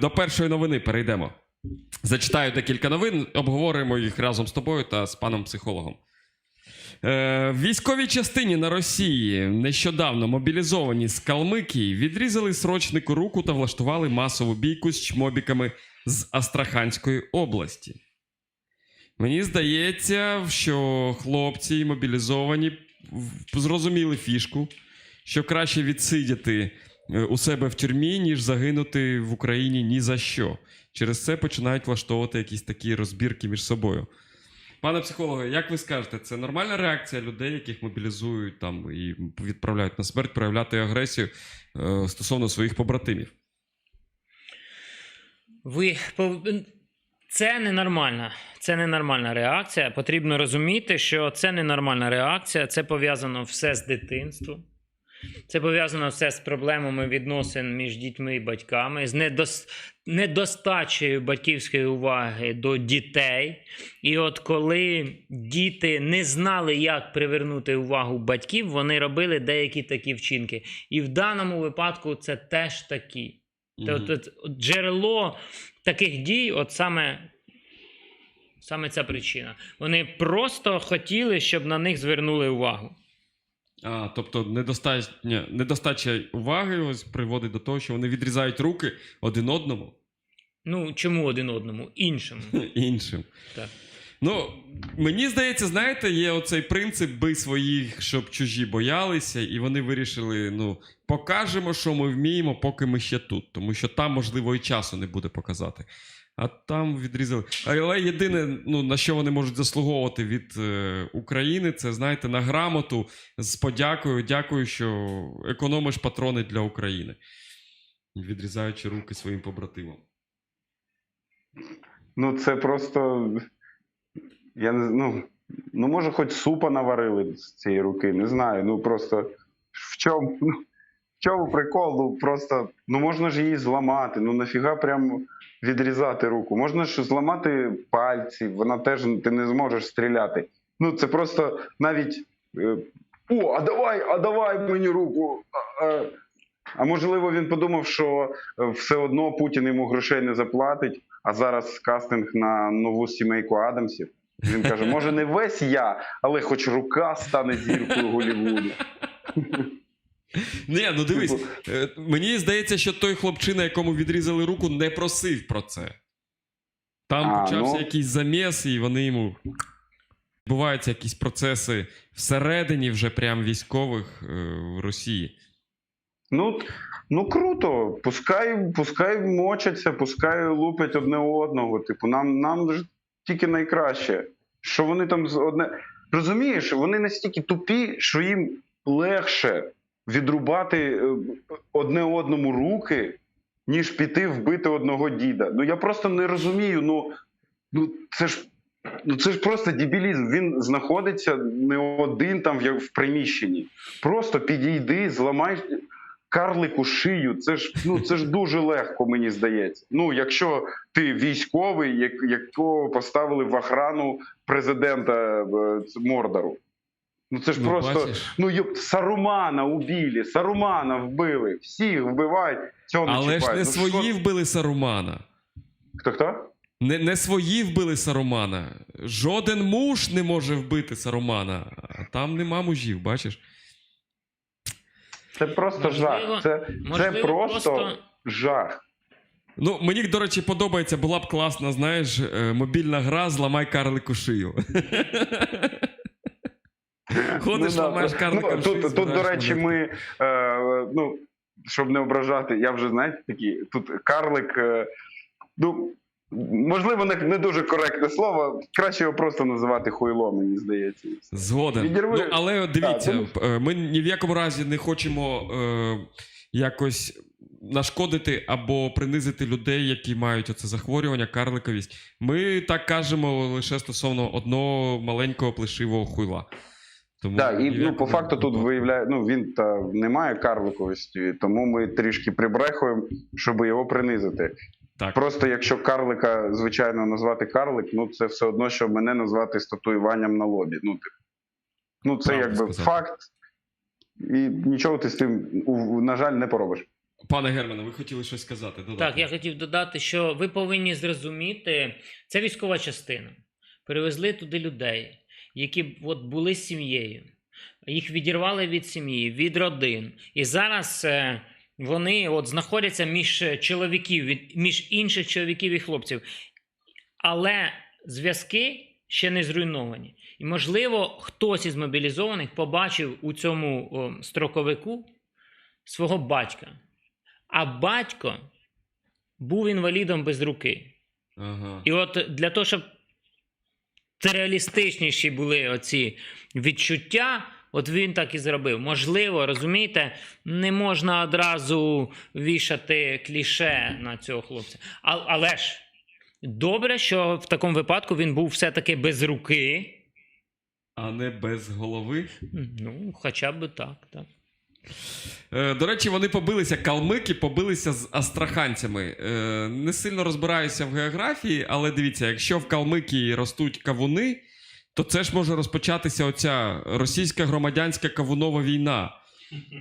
До першої новини перейдемо. Зачитаю декілька новин, обговоримо їх разом з тобою та з паном психологом. Е, військовій частині на Росії нещодавно мобілізовані з Калмикії відрізали срочнику руку та влаштували масову бійку з чмобіками з Астраханської області. Мені здається, що хлопці мобілізовані зрозуміли фішку, що краще відсидіти у себе в тюрмі, ніж загинути в Україні ні за що. Через це починають влаштовувати якісь такі розбірки між собою. Пане психологе, як ви скажете, це нормальна реакція людей, яких мобілізують там і відправляють на смерть, проявляти агресію е, стосовно своїх побратимів? Ви це ненормальна. Це ненормальна реакція. Потрібно розуміти, що це ненормальна реакція. Це пов'язано все з дитинством. Це пов'язано все з проблемами відносин між дітьми і батьками, з недос... недостачею батьківської уваги до дітей. І от коли діти не знали, як привернути увагу батьків, вони робили деякі такі вчинки. І в даному випадку це теж такі. От, от джерело таких дій, от саме, саме ця причина. Вони просто хотіли, щоб на них звернули увагу. А, тобто недостатня, недостача уваги ось приводить до того, що вони відрізають руки один одному Ну, чому один одному? Іншому. іншим. Так. Ну, мені здається, знаєте, є оцей принцип бий своїх, щоб чужі боялися, і вони вирішили: ну, покажемо, що ми вміємо, поки ми ще тут. Тому що там, можливо, і часу не буде показати. А там відрізали. Але єдине, ну, на що вони можуть заслуговувати від е, України, це, знаєте, на грамоту з подякою. Дякую, що економиш патрони для України, відрізаючи руки своїм побратимам. Ну, це просто. Я не ну, ну, може, хоч супа наварили з цієї руки, не знаю. Ну просто в чому, ну, чому прикол? Ну просто ну можна ж її зламати. Ну нафіга прям відрізати руку. Можна ж зламати пальці, вона теж ти не зможеш стріляти. Ну, це просто навіть. е, О, а давай, а давай мені руку. А, а, можливо, він подумав, що е, все одно Путін йому грошей не заплатить, а зараз кастинг на нову сімейку Адамсів. Він каже: може, не весь я, але хоч рука стане зіркою Голлівуду. Ні, ну дивись, Типу, е, мені здається, що той хлопчина, якому відрізали руку, не просив про це. Там А, почався ну. якийсь заміс, і вони йому. Відбуваються якісь процеси всередині вже прям військових е, в Росії. Ну, ну круто. Пускай, пускай мочаться, пускай лупять одне одного. Типу, нам, нам ж тільки найкраще. Що вони там з одне. Розумієш, вони настільки тупі, що їм легше відрубати е, одне одному руки, ніж піти вбити одного діда. Ну я просто не розумію. Ну, ну це ж. Ну це ж просто дебілізм. Він знаходиться не один там в, в приміщенні. Просто підійди, зламай карлику шию. Це ж ну це ж дуже легко, мені здається. Ну, якщо ти військовий, як, якого поставили в охрану президента е, Мордору. Ну це ж Ну, просто бачиш? ну йоп, Сарумана убили, Сарумана вбили, всіх вбивають. Цього не Але ж не Ну, свої що- вбили Сарумана. Хто хто? Не, не свої вбили Сарумана. Жоден муж не може вбити Сарумана. А там нема мужів, бачиш? Це просто Можливо- жах. Це, це просто, просто- жах. Ну, мені, до речі, подобається, була б класна, знаєш, е, мобільна гра Зламай карлику шию. Ходиш, да. ламаєш карликом ну, тут, тут, до речі, ми, е, ну, щоб не ображати, я вже знаєте такі, тут карлик, е, ну, можливо, не, не дуже коректне слово, краще його просто називати хуйло, мені здається. Згоден. Відірви- Ну, але дивіться, тому- е, ми ні в якому разі не хочемо е, якось нашкодити або принизити людей, які мають оце захворювання, карликовість. Ми так кажемо лише стосовно одного маленького плешивого хуйла. Тому Так, і ну, по факту тут виявляє, ну він та не має карликовості, тому ми трішки прибрехуємо, щоб його принизити. Так. Просто якщо карлика, звичайно, назвати карлик, ну це все одно, що мене назвати з татуюванням на лобі. Ну, типу. ну це Правда якби сказав. факт, і нічого ти з тим, на жаль, не поробиш. Пане Германе, ви хотіли щось сказати? Додати. Так, я хотів додати, що ви повинні зрозуміти, це військова частина. Привезли туди людей, які от були з сім'єю. Їх відірвали від сім'ї, від родин. І зараз е, вони от знаходяться між чоловіків, між інших чоловіків і хлопців. Але зв'язки ще не зруйновані. І, можливо, хтось із мобілізованих побачив у цьому строковику свого батька. А батько був інвалідом без руки. Ага. І от для того, щоб реалістичніші були оці відчуття, от він так і зробив. Можливо, розумієте, не можна одразу вішати кліше на цього хлопця. А, але ж добре, що в такому випадку він був все-таки без руки. А не без голови. Ну, хоча б так, так. Е, До речі, вони побилися, калмики побилися з астраханцями. Е, Не сильно розбираюся в географії, але дивіться, якщо в Калмикії ростуть кавуни, то це ж може розпочатися оця російська громадянська кавунова війна.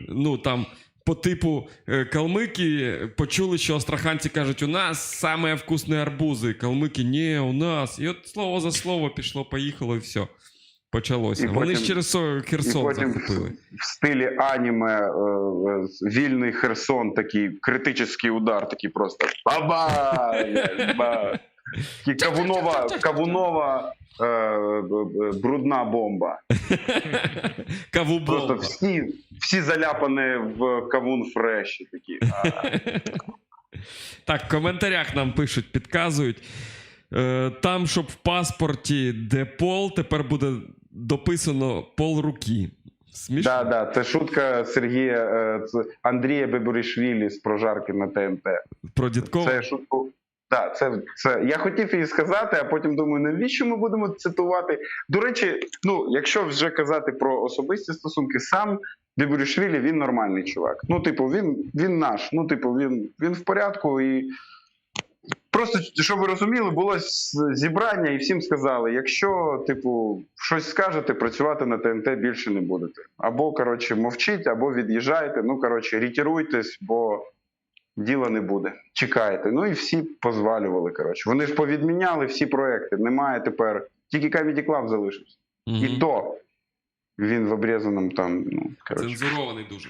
Ну там. По типу е, калмики почули, що астраханці кажуть, у нас саме вкусні арбузи. Калмики, ні, у нас. І от слово за слово пішло, поїхало, і все. Почалося. І Вони ж через со- І потім захопили. в стилі аніме е, е, вільний Херсон, такий критичний удар, такий просто баба! ба. Кавунова, кавунова е, б- брудна бомба. Просто всі, всі заляпані в кавун фреші. Такі. Так, в коментарях нам пишуть, підказують. Е, там, щоб в паспорті де пол, тепер буде дописано пол руки. Смішно. Да, да, це шутка Сергія це Андрія Бебурішвілі з прожарки на ТНТ. Про дідкова. Це шутку. Да, це, це я хотів її сказати, а потім думаю, навіщо ми будемо цитувати. До речі, ну якщо вже казати про особисті стосунки, сам Бібурішвілі він нормальний чувак. Ну, типу, він, він наш. Ну, типу, він, він в порядку і. Просто щоб ви розуміли, було зібрання, і всім сказали: якщо, типу, щось скажете, працювати на ТНТ більше не будете. Або, коротше, мовчіть, або від'їжджайте. Ну, коротше, ретіруйтесь, бо діла не буде. Чекайте. Ну і всі позвалювали. Коротше. Вони ж повідміняли всі проекти. Немає тепер. Тільки Comedy Club залишився. Мгм. І то він в обрізаному там. Ну, коротше. Цензурований дуже.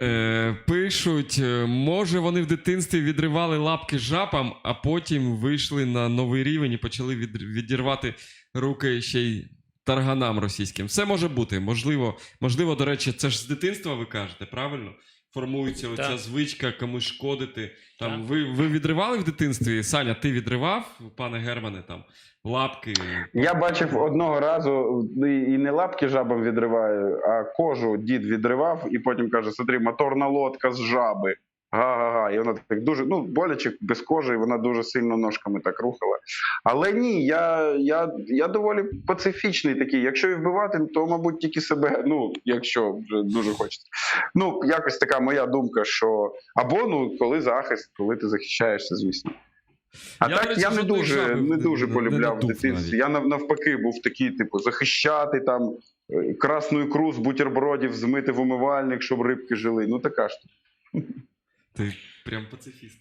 Е, пишуть, е, може вони в дитинстві відривали лапки жабам, а потім вийшли на новий рівень і почали відірвати руки ще й тарганам російським. Все може бути. Можливо, можливо, до речі, це ж з дитинства ви кажете, правильно? Формується оця Так. звичка комусь шкодити. Там, Так. ви, ви відривали в дитинстві? Саня, ти відривав, пане Германе, там лапки. Я бачив одного разу і і не лапки жабам відриваю, а кожу дід відривав, і потім каже: смотри, моторна лодка з жаби. Га-га-га. І вона так дуже ну, боляче без кожи, і вона дуже сильно ножками так рухала. Але ні, я, я, я доволі пацифічний такий. Якщо і вбивати, то, мабуть, тільки себе, ну, якщо вже дуже хочеться. Ну, якось така моя думка, що або ну, коли захист, коли ти захищаєшся, звісно. А Я, так речі, я не дуже, жаби не не- дуже не- полюбляв навіть. Я навпаки був такий, типу, захищати там е, красну ікру з бутербродів, змити в умивальник, щоб рибки жили. Ну така ж. Ти прям пацифіст.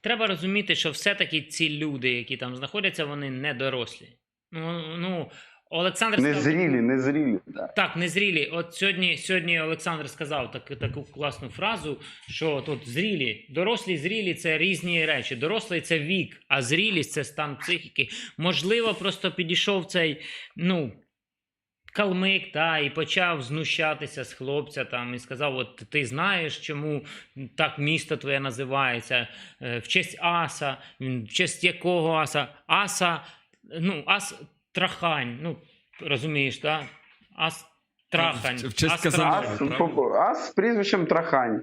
Треба розуміти, що все-таки ці люди, які там знаходяться, вони не дорослі. Ну, ну Олександр сказав- Незрілі, незрілі. Да. Так, незрілі. От сьогодні, сьогодні Олександр сказав так, таку класну фразу, що тут зрілі, дорослі, зрілі це різні речі. Дорослий це вік, а зрілість це стан психіки. Можливо, просто підійшов цей, ну. Калмик, та, і почав знущатися з хлопця там і сказав: От ти знаєш, чому так місто твоє називається? Е, В честь Аса, в честь якого Аса? Аса, ну, Ас Трахань. Ну, розумієш, так? Ас Трахань. В- в честь Ас. Ас, по- ас з прізвищем Трахань.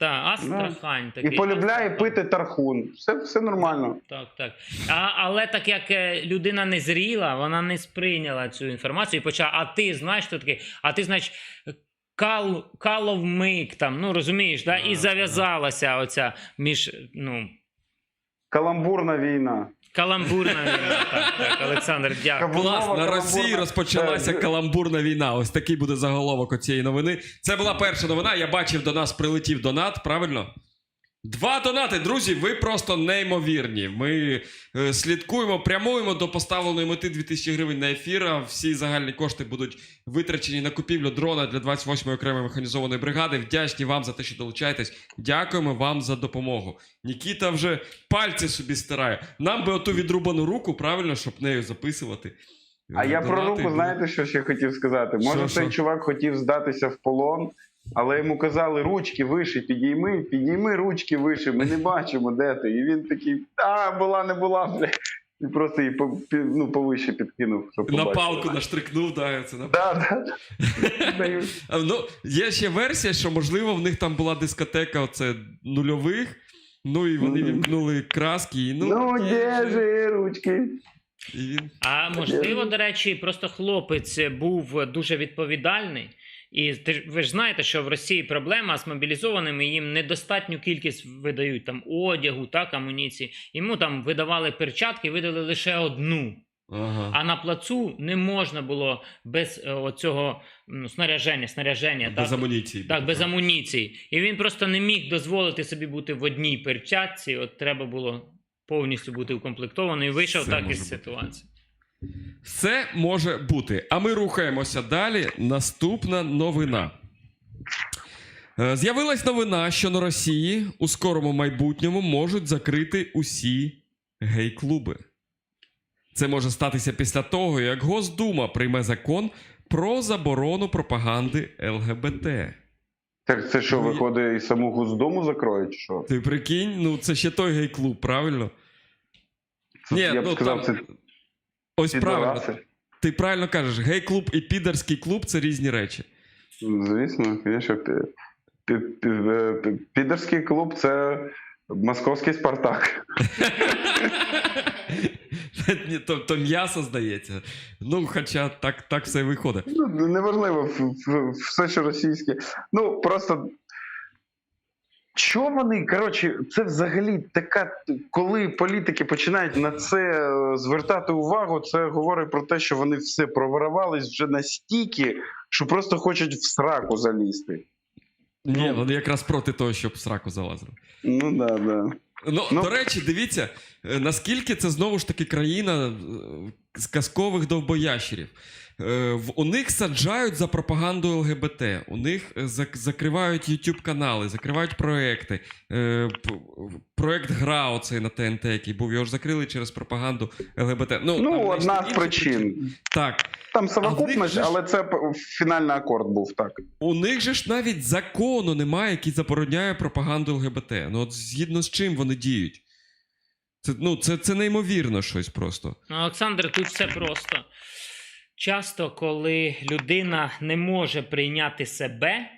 Так, Астрахань Ну, Трахань. І полюбляє пити тархун. Все, все нормально. Так, так. А, але так як е, людина не зріла, вона не сприйняла цю інформацію і почала, а ти знаєш, що таке? А ти, знаєш кал, каловмик там, ну розумієш, да? і зав'язалася оця між, ну, Каламбурна війна. Каламбурна війна. Так, так, Олександр, дякую. Клас, на Каламбурна- Росії розпочалася Е, каламбурна війна. Ось такий буде заголовок цієї новини. Це була перша новина. Я бачив, до нас прилетів донат, правильно? Два донати, друзі, ви просто неймовірні. Ми е, слідкуємо, прямуємо до поставленої мети 2000 гривень на ефір. а Всі загальні кошти будуть витрачені на купівлю дрона для 28-ї окремої механізованої бригади. Вдячні вам за те, що долучаєтесь. Дякуємо вам за допомогу. Нікіта вже пальці собі стирає. Нам би оту відрубану руку, правильно, щоб нею записувати. А я про руку, знаєте, що ще хотів сказати? Може, Що, цей що? чувак хотів здатися в полон, але йому казали, ручки вище, підійми, підійми ручки вище, ми не бачимо, де ти. І він такий, а, була, не була, бля. І просто її по- пі- ну, повище підкинув, щоб На палку наштрикнув, да, це на Да, да. Ну, є ще версія, що можливо в них там була дискотека оце нульових. Ну і вони вімкнули краски, і ну, Ну, є де ж ручки? І він А можливо, до речі, просто хлопець був дуже відповідальний. І ти ви ж знаєте, що в Росії проблема з мобілізованими їм недостатню кількість видають там одягу, так, амуніції. Йому там видавали перчатки, видали лише одну. Ага. А на плацу не можна було без е, оцього м, снаряження, снаряження без так, амуніції. так, без амуніції. І він просто не міг дозволити собі бути в одній перчатці. От треба було повністю бути укомплектований. І вийшов Все так із ситуації. Все може бути. А ми рухаємося далі. Наступна новина. Е, З'явилась новина, що на Росії у скорому майбутньому можуть закрити усі гей-клуби. Це може статися після того, як Госдума прийме закон про заборону пропаганди ЛГБТ. Так це що, Ну, виходить, і саму Госдуму закроють? Що? Ти прикинь, ну це ще той гей-клуб, правильно? Це, Ні, я б ну, сказав, там- це Ось правильно. Ти правильно кажеш, гей-клуб і підерський клуб це різні речі. Звісно, звісно. е, пі- Підерський клуб це московський Спартак. Ні, то, то м'ясо здається. Ну, хоча так, так все і виходить. Ну, неважливо, все, що російське. Ну, просто. Що вони, коротше, це взагалі така, коли політики починають на це е, звертати увагу, це говорить про те, що вони все проворовались вже настільки, що просто хочуть в сраку залізти. Ні, вони якраз проти того, щоб в сраку залазили. Ну да, да. Ну, Ну. до речі, дивіться, е, наскільки це знову ж таки країна е, казкових довбоящерів. Е, в- У них саджають за пропаганду ЛГБТ, у них е, закривають YouTube канали, закривають проекти. Е, Проект ГРА оцей на ТНТ, який був, його ж закрили через пропаганду ЛГБТ. Ну, Ну, там одна з інші причин. Так. Там А совокупність, ж- але це фінальний акорд був так. У них же ж навіть закону немає, який забороняє пропаганду ЛГБТ. Ну от згідно з чим вони діють. Це, ну, це, це неймовірно щось просто. Ну, Олександр, тут все просто. Часто, коли людина не може прийняти себе,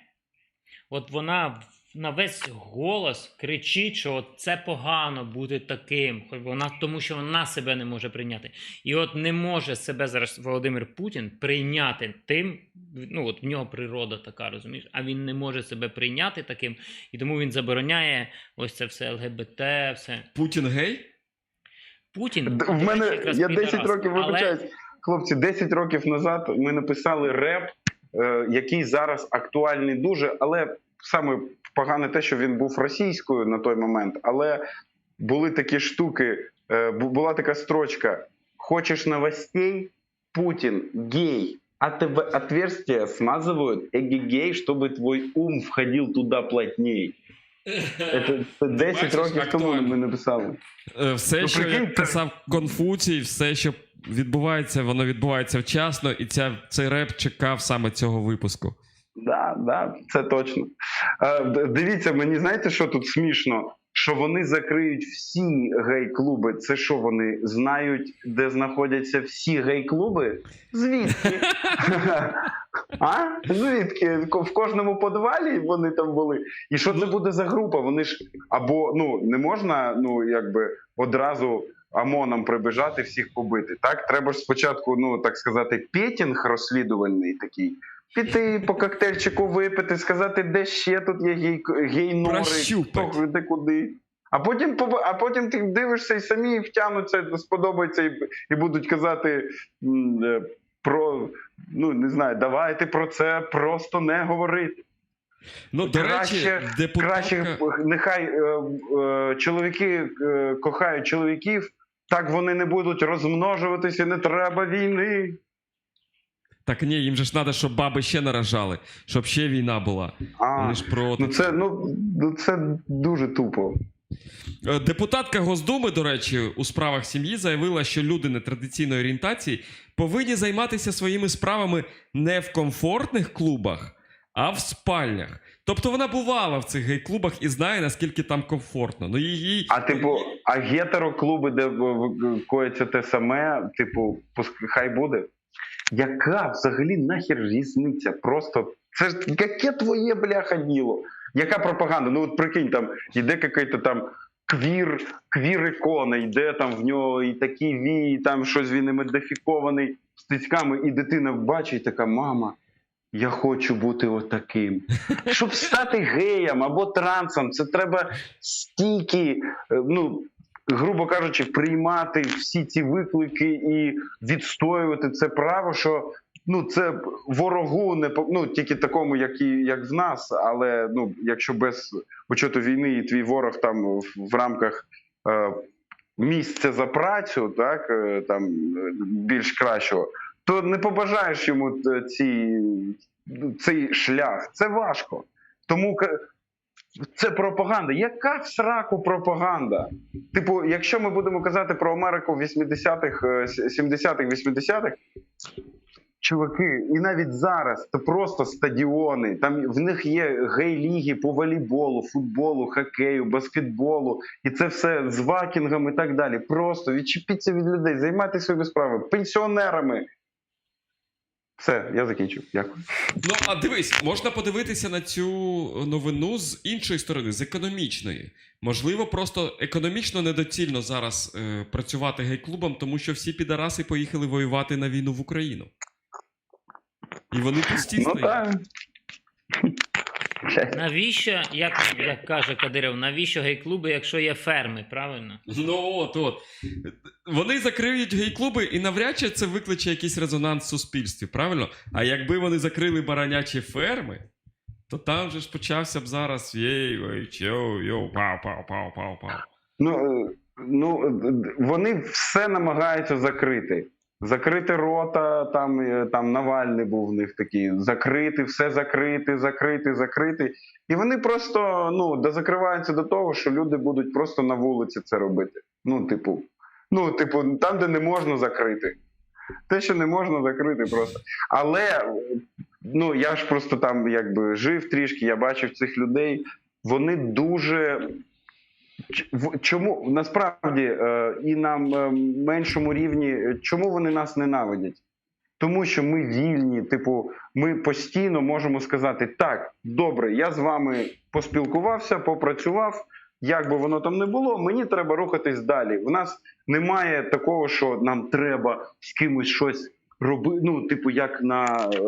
от вона на весь голос кричить, що от це погано бути таким, хоч вона, тому що вона себе не може прийняти. І от не може себе зараз Володимир Путін прийняти тим. Ну, от в нього природа така, розумієш, а він не може себе прийняти таким, і тому він забороняє ось це все ЛГБТ, все. Путін гей? Путін. В мене я 10 підарас. років Але- вибачаюсь Хлопці, 10 років назад ми написали реп, е, який зараз актуальний дуже, але саме погане те, що він був російською на той момент. Але були такі штуки, е, бу- була така строчка: Хочеш новостей? Путін гей. А тебе отверстия смазывают эгегей, чтобы твой ум входил туда плотней. Це, це 10 Бачиш, років тому актуально. ми написали. Е, Все, Ну, що прикинь, як писав Конфуцій, все, що відбувається, воно відбувається вчасно, і ця, цей реп чекав саме цього випуску. Да, да, це точно. Е, дивіться, мені знаєте, що тут смішно? Що вони закриють всі гей-клуби. Це що вони знають, де знаходяться всі гей-клуби? Звідки? А? Звідки? В кожному подвалі вони там були. І що це буде за група? Вони ж або ну не можна, ну якби одразу ОМОНом прибіжати, всіх побити. Так, треба ж спочатку, ну так сказати, петінг розслідувальний такий. Піти по коктейльчику випити, сказати, де ще тут є гей, гей-нори, хто де куди. А потім а потім ти дивишся і самі втягнуться, сподобається, і, і будуть казати е, про ну не знаю, давайте про це просто не говорити. Ну, до Краще- речі, депутатка... Краще нехай е, е, чоловіки е, кохають чоловіків, так вони не будуть розмножуватися, не треба війни. Так ні, їм же ж треба, щоб баби ще наражали, щоб ще війна була. А, Вони ж проти. ну це ну, ну це дуже тупо. Е, Депутатка Госдуми, до речі, у справах сім'ї заявила, що люди нетрадиційної орієнтації повинні займатися своїми справами не в комфортних клубах, а в спальнях. Тобто вона бувала в цих гей-клубах і знає, наскільки там комфортно. Ну її А типу, а гетероклуби, де коїться те саме, типу, хай буде. Яка взагалі нахер різниця? Просто це ж яке твоє бляха діло? Яка пропаганда? Ну от прикинь, там йде якийсь там квір, квір ікона, йде там в нього і такі вії, там щось він і модифікований з тицьками, і дитина бачить, така мама. Я хочу бути отаким. Щоб стати геєм або трансом, це треба стільки, е, ну, грубо кажучи, приймати всі ці виклики і відстоювати це право, що ну, це ворогу не ну, тільки такому, як і як в нас, але ну, якщо без почату війни і твій ворог там в, в рамках. Е, Місця за працю, так е, там е, більш кращого, то не побажаєш йому е, ці, цей шлях. Це важко. Тому це пропаганда. Яка в сраку пропаганда? Типу, якщо ми будемо казати про Америку 80-х, е, 70-х, 80-х, чуваки, і навіть зараз це просто стадіони. Там в них є гей-ліги по волейболу, футболу, хокею, баскетболу, і це все з вакінгом і так далі. Просто відчепіться від людей, займайтеся своїми справами, пенсіонерами. Все, я закінчив. Дякую. Ну, а дивись, можна подивитися на цю новину з іншої сторони, з економічної. Можливо, просто економічно недоцільно зараз е, працювати гей-клубом, тому що всі підараси поїхали воювати на війну в Україну. І вони пусті Ну стоять. так. Навіщо, як, як каже Кадиров, навіщо гей-клуби, якщо є ферми, правильно? Ну от, от. Вони закриють гей-клуби, і навряд чи це викличе якийсь резонанс в суспільстві, правильно? А якби вони закрили баранячі ферми, то там же ж почався б зараз єй, ой, чо, йоу, пау, пау, пау, пау, пау. Ну, е, ну е, вони все намагаються закрити. Закрити рота, там, е, там Навальний був в них такий, закрити, все закрити, закрити, закрити. І вони просто ну, дозакриваються до того, що люди будуть просто на вулиці це робити. Ну, типу, ну, типу, там, де не можна закрити. Те, що не можна закрити просто. Але ну, я ж просто там якби жив трішки, я бачив цих людей. Вони дуже Чому насправді е, і на меншому рівні, е, чому вони нас ненавидять? Тому що ми вільні, типу, ми постійно можемо сказати: так, добре, я з вами поспілкувався, попрацював. Як би воно там не було, мені треба рухатись далі. У нас немає такого, що нам треба з кимось щось робити. Ну, типу, як на е,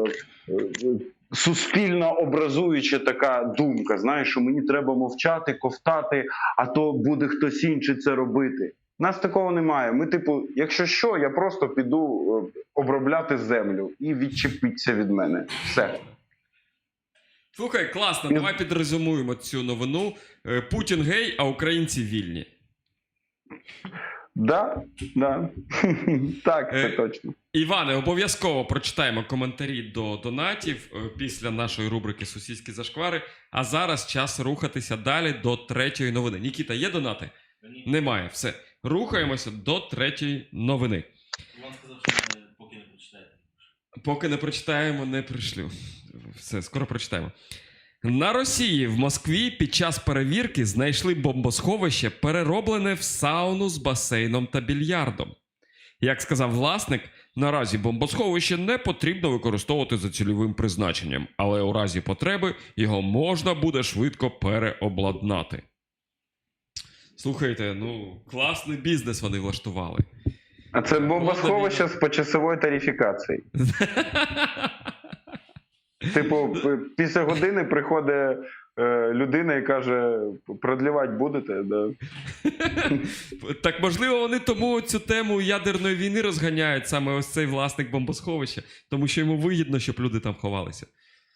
е, суспільно образуюча така думка. Знаєш, що мені треба мовчати, ковтати, а то буде хтось інший це робити. Нас такого немає. Ми, типу, якщо що, я просто піду е, обробляти землю і відчепіться від мене. Все. Слухай, класно, давай підрезюмуємо цю новину. Е, Путін гей, а українці вільні. Да, да. так, це Е, точно. Іване, обов'язково прочитаємо коментарі до донатів е, після нашої рубрики Сусідські зашквари. А зараз час рухатися далі до третьої новини. Нікіта, є донати? Немає. Все. Рухаємося до третьої новини. Іван сказав, що поки не прочитаєте. Поки не прочитаємо, не пришлю. Все, скоро прочитаємо. На Росії в Москві під час перевірки знайшли бомбосховище, перероблене в сауну з басейном та більярдом. Як сказав власник, наразі бомбосховище не потрібно використовувати за цільовим призначенням, але у разі потреби його можна буде швидко переобладнати. Слухайте, ну класний бізнес вони влаштували. А це бомбосховище з почасовою тарифікацією. Типу, після години приходить е, людина і каже: продлівати будете? Да. Так можливо, вони тому цю тему ядерної війни розганяють саме ось цей власник бомбосховища, тому що йому вигідно, щоб люди там ховалися.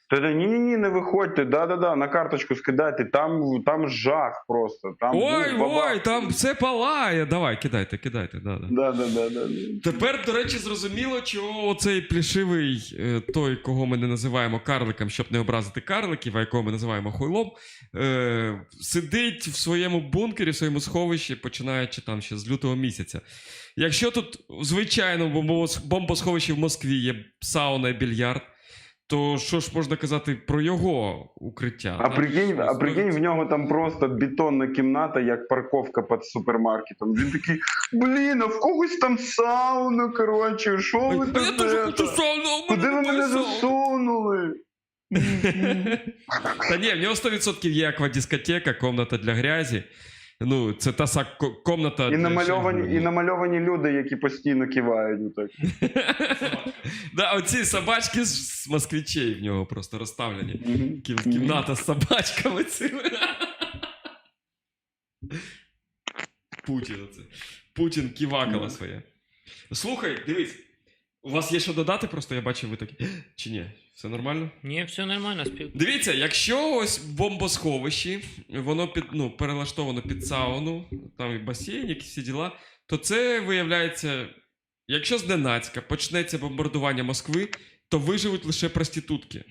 Та ні, ні, ні, не виходьте, да-да-да, на карточку скидайте, там, там жах просто. Там Ой, бух, ой, там все палає. Давай, кидайте, кидайте. Да, да. Да, да, да, да. Тепер, до речі, зрозуміло, чого оцей плішивий, е, той, кого ми не називаємо карликом, щоб не образити карликів, а якого ми називаємо хуйлом, е, сидить в своєму бункері, в своєму сховищі, починаючи там ще з лютого місяця. Якщо тут в бомбосховищі в Москві є сауна і більярд, то що ж можна казати про його укриття? А прикинь, а прикинь, в нього там просто бетонна кімната, як парковка під супермаркетом. Він такий, блін, а в когось там сауна, коротше, що ви а я теж хочу сауну, а Куди ви мене засунули? Та ні, в нього 100% є аквадискотека, комната для грязі. Ну, це та са комната. І намальовані, і намальовані люди, які постійно кивають. отак. да, оці собачки з, москвичей в нього просто розставлені. Кім- Кімната з собачками цими. Путін оце. Путін ківакала своє. Слухай, дивись. У вас є що додати, просто я бачив, ви такі. Чи ні? Все нормально? Ні, все нормально, спів. Дивіться, якщо ось в бомбосховищі, воно під, ну, перелаштовано під сауну, там і басейн, якісь всі діла, то це виявляється, якщо зненацька почнеться бомбардування Москви, то виживуть лише проститутки.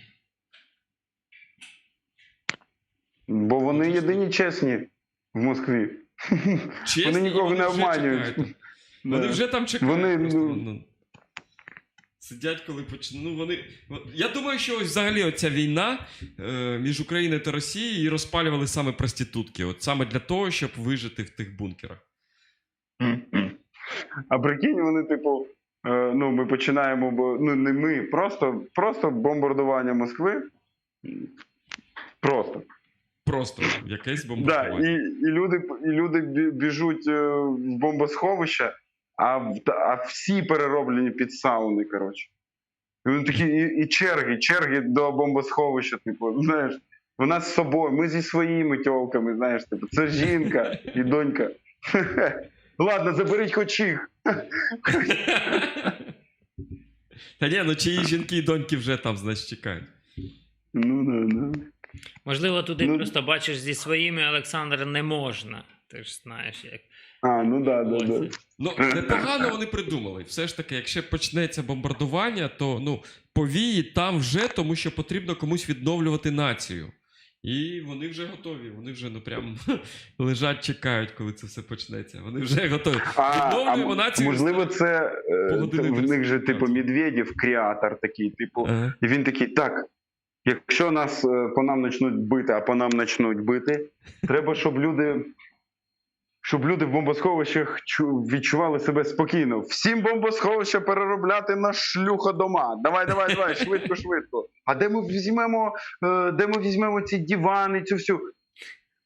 Бо вони єдині чесні в Москві. Чесні, Вони нікого не обманюють. Вони вже там чекають. Вони, просто, ну- ну, Сидять, коли почнуть. Ну, вони... Я думаю, що ось взагалі оця війна е, між Україною та Росією її розпалювали саме проститутки. От саме для того, щоб вижити в тих бункерах. А прикинь, вони, типу, е, ну, ми починаємо, бо ну не ми, просто, просто бомбардування Москви. Просто. Просто якесь Да, і, і люди, і люди біжуть е, в бомбосховище, а, а всі перероблені під сауни, коротше. І вони такі, і, і черги, черги до бомбосховища, типу, знаєш, вона з собою, ми зі своїми тьолками, знаєш, типу, це жінка і донька. Ладно, заберіть хоч їх. Та ні, ну чиї жінки і доньки вже там, значить, чекають. Ну, да, да. Можливо, туди Ну- просто бачиш зі своїми Олександр не можна. Ти ж знаєш, як. А, ну да, да, да. Ну, непогано вони придумали. Все ж таки, якщо почнеться бомбардування, то ну, повії там вже, тому що потрібно комусь відновлювати націю. І вони вже готові. Вони вже ну прям лежать, чекають, коли це все почнеться. Вони вже готові. Відновлюємо а націю. можливо, це е, в них же, типу, 30. Медведєв, креатор такий, типу. Ага. І він такий: так, якщо нас е, по нам почнуть бити, а по нам почнуть бити, треба, щоб люди. Щоб люди в бомбосховищах чу- відчували себе спокійно. Всім бомбосховища переробляти на шлюха дома. Давай, давай, давай, швидко, швидко. А де ми візьмемо, е, де ми візьмемо ці дивани, цю всю.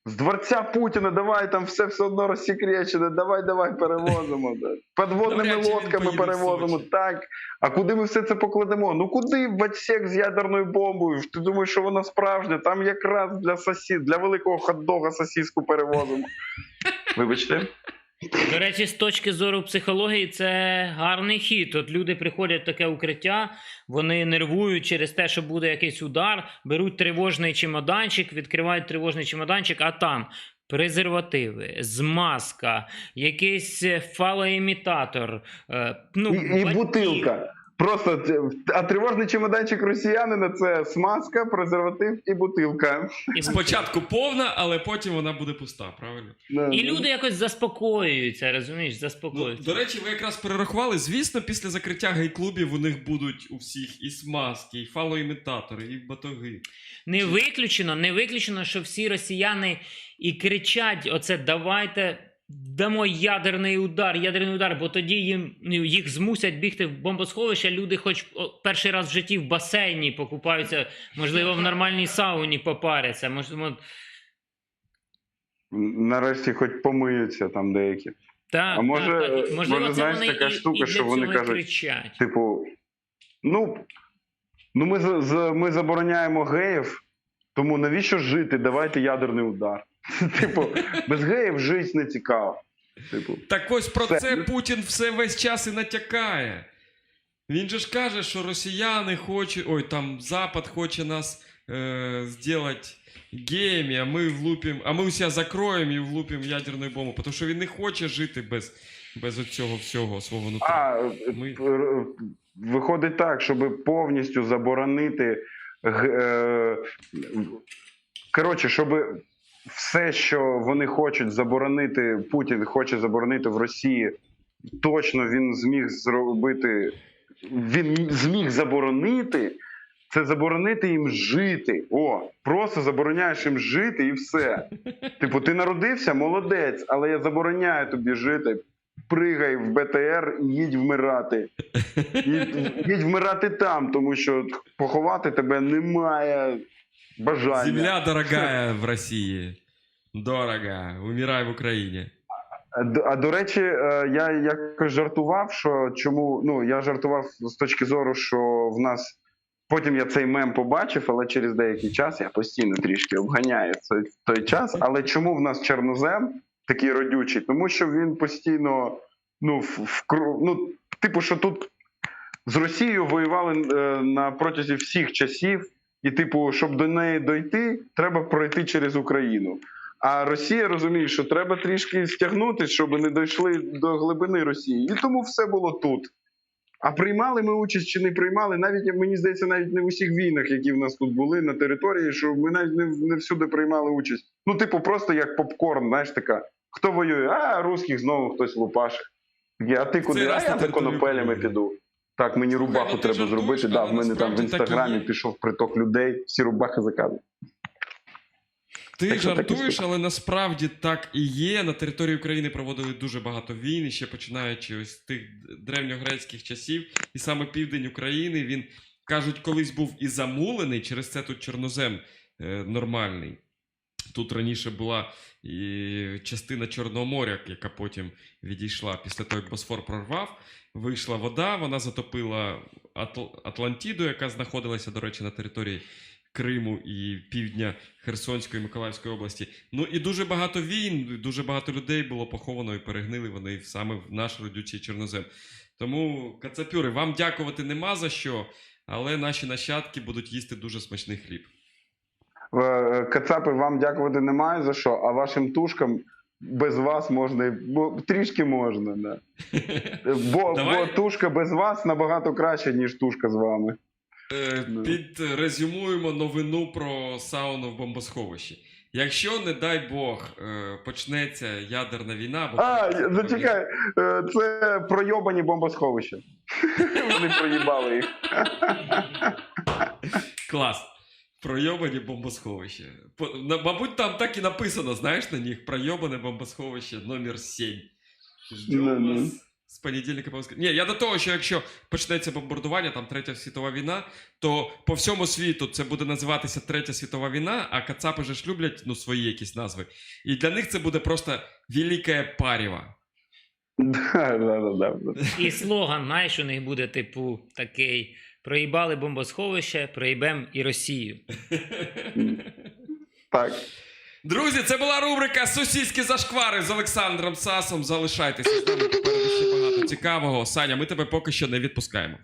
З дворця Путіна, давай там все все одно розсекречене, давай, давай, перевозимо. Він лодками перевозимо. Так. А куди ми все це покладемо? Ну куди батьсек з ядерною бомбою? Ти думаєш, що вона справжня? Там якраз для сосі, для великого хот-дога сосіску перевозимо. Вибачте. До речі, з точки зору психології, це гарний хід. От люди приходять в таке укриття, вони нервують через те, що буде якийсь удар, беруть тривожний чемоданчик, відкривають тривожний чемоданчик, а там. Презервативи, змазка, якийсь фалоімітатор, е, ну, І, і бутилка. Просто це- а тривожний чемоданчик росіянина це смазка, презерватив і бутилка. І Спочатку повна, але потім вона буде пуста, правильно? Да, І люди якось заспокоюються, розумієш, Ну, заспокоюються. до речі, ви якраз перерахували. Звісно, після закриття гей-клубів у них будуть у всіх і смазки, і фалоімітатори, і батоги. Не виключено, не виключено, що всі росіяни і кричать: оце давайте дамо ядерний удар, ядерний удар, бо тоді їм ну, їх змусять бігти в бомбосховище. Люди, хоч перший раз в житті в басейні покупаються, можливо, в нормальній сауні попаряться. Можливо, Нарешті хоч помиються там деякі. так, А може, так, можливо, може, це знаєш, вони така і, штука, і що вони кажуть, кричать. Типу, ну, Ну, ми, ми забороняємо геїв, тому навіщо жити? Давайте ядерний удар. Типу, без геїв жити не цікаво. Типу, Так ось про Все. це Путін все весь час і натякає. Він же ж каже, що росіяни хочуть, ой, там Запад хоче нас е, зробити геями, а ми влупим, а ми уся закроємо і влупимо ядерну бомбу, тому що він не хоче жити без, без цього всього свого нутра. А, Ми- виходить так, щоб повністю заборонити. е, Коротше, щоб все, що вони хочуть заборонити, Путін хоче заборонити в Росії, точно він зміг зробити. Він зміг заборонити. Це заборонити їм жити. О, просто забороняєш їм жити і все. Типу, ти народився, молодець, але я забороняю тобі жити. Пригай в БТР і їдь вмирати. Їдь, їдь вмирати там, тому що поховати тебе немає бажання. Земля дорогая в Росії. Дорога. Умирай в Україні. А, до речі, е, я якось жартував, що чому ну я жартував з точки зору, що в нас потім я цей мем побачив, але через деякий час я постійно трішки обганяю цей той час. Але чому в нас чорнозем такий родючий? Тому що він постійно, ну, в, ну типу, що тут з Росією воювали е, на протязі всіх часів, і, типу, щоб до неї дойти, треба пройти через Україну. А Росія розуміє, що треба трішки стягнути, щоб не дійшли до глибини Росії. І тому все було тут. А приймали ми участь чи не приймали, навіть мені здається, навіть не в усіх війнах, які в нас тут були на території, що ми навіть не, не всюди приймали участь. Ну, типу, просто як попкорн, знаєш, така. Хто воює? А, русських знову хтось лупаше. Такі, А ти куди? А я конопелями піду. Так, мені рубаху ну треба жартуєш, зробити. Да, в мене там в насправді так і інстаграмі є. пішов приток людей, всі рубахи заказують. Ти Так що таке жартуєш, але насправді так і є. На території України проводили дуже багато війн, і ще починаючи ось з тих древньогрецьких часів, і саме південь України він кажуть, колись був і замулений, через це тут чорнозем е, нормальний. Тут раніше була і частина Чорного моря, яка потім відійшла після того, як Босфор прорвав. Вийшла вода, вона затопила Атл- Атлантіду, яка знаходилася, до речі, на території Криму і півдня Херсонської Миколаївської області. Ну і дуже багато війн, дуже багато людей було поховано і перегнили вони саме в наш родючий чорнозем. Тому, кацапюри, вам дякувати нема за що, але наші нащадки будуть їсти дуже смачний хліб. Е, Кацапи, вам дякувати немає за що, а вашим тушкам без вас можна, бо трішки можна. Да. Бо, бо тушка без вас набагато краще, ніж тушка з вами. Е. Підрезюмуємо новину про сауну в бомбосховищі. Якщо, не дай Бог, е, почнеться ядерна війна, або А, зачекай, е, це пройобані бомбосховища. Вони проїбали їх. Клас. Пройобані бомбосховище. Мабуть, там так і написано, знаєш, на них пройобане бомбосховище номер 7. Ждем Ну-ну. вас з понедільника по. Ні, я до того, що якщо почнеться бомбардування, там Третя світова війна, то по всьому світу це буде називатися Третя світова війна, а кацапи же ж люблять ну, свої якісь назви. І для них це буде просто Велике Паріва. Да, да, да, да. І слоган, знаєш, у них буде, типу, такий: проїбали бомбосховище, проїбем і Росію. Так. Друзі, це була рубрика Сусідські зашквари з Олександром Сасом. Залишайтеся з нами попереду ще багато цікавого. Саня, ми тебе поки що не відпускаємо.